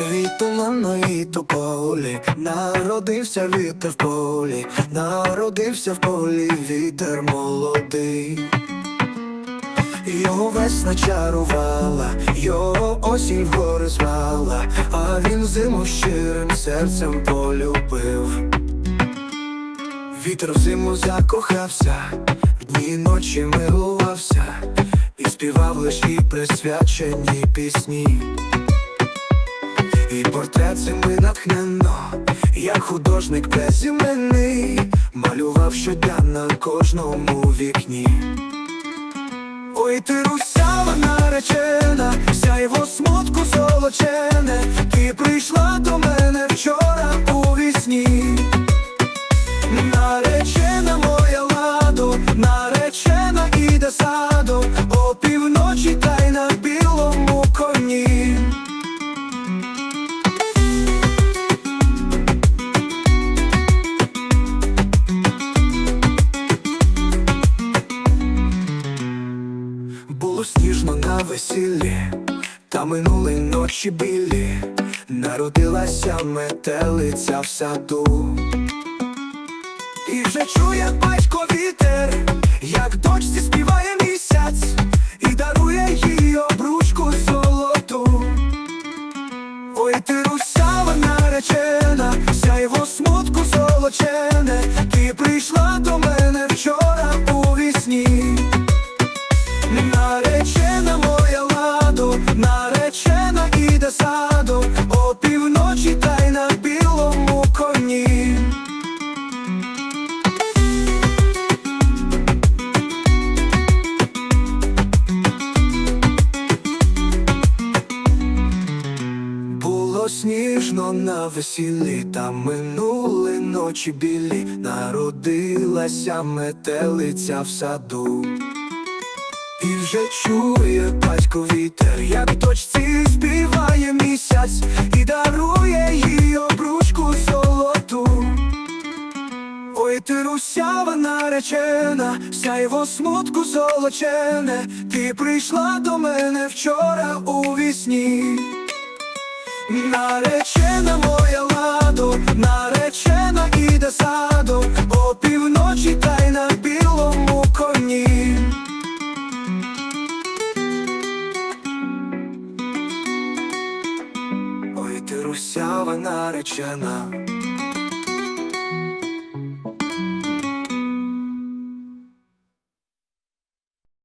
Літо на моїй тополі, народився вітер в полі, народився в полі вітер молодий. Його весна чарувала, його осінь вгори звала, а він зиму щирим серцем полюбив. Вітер в зиму закохався, дні ночі милувався, і співав лиш і присвячені пісні. Портрет зими натхненно, я художник безіменний, малював щодня на кожному вікні. Ой, ти русява наречена, сяйво смутку золочене, Було сніжно на весіллі, та минули ночі білі, народилася метелиця в саду. І вже чує батько вітер, як дочці співає місяць, і дарує їй обручку золоту. Ой, ти русява наречена, сяйво смутку золочене, ти прийшла до мене вчора у вісні. Сніжно на весіллі, та минули ночі білі, народилася метелиця в саду. І вже чує батько вітер, як дочці співає місяць, і дарує їй обручку золоту. Ой, ти русява наречена, сяйво смутку золочене, ти прийшла до мене вчора у вісні. Наречена моя ладо, наречена іде садом, о півночі та й на білому коні. Ой, ти русява наречена,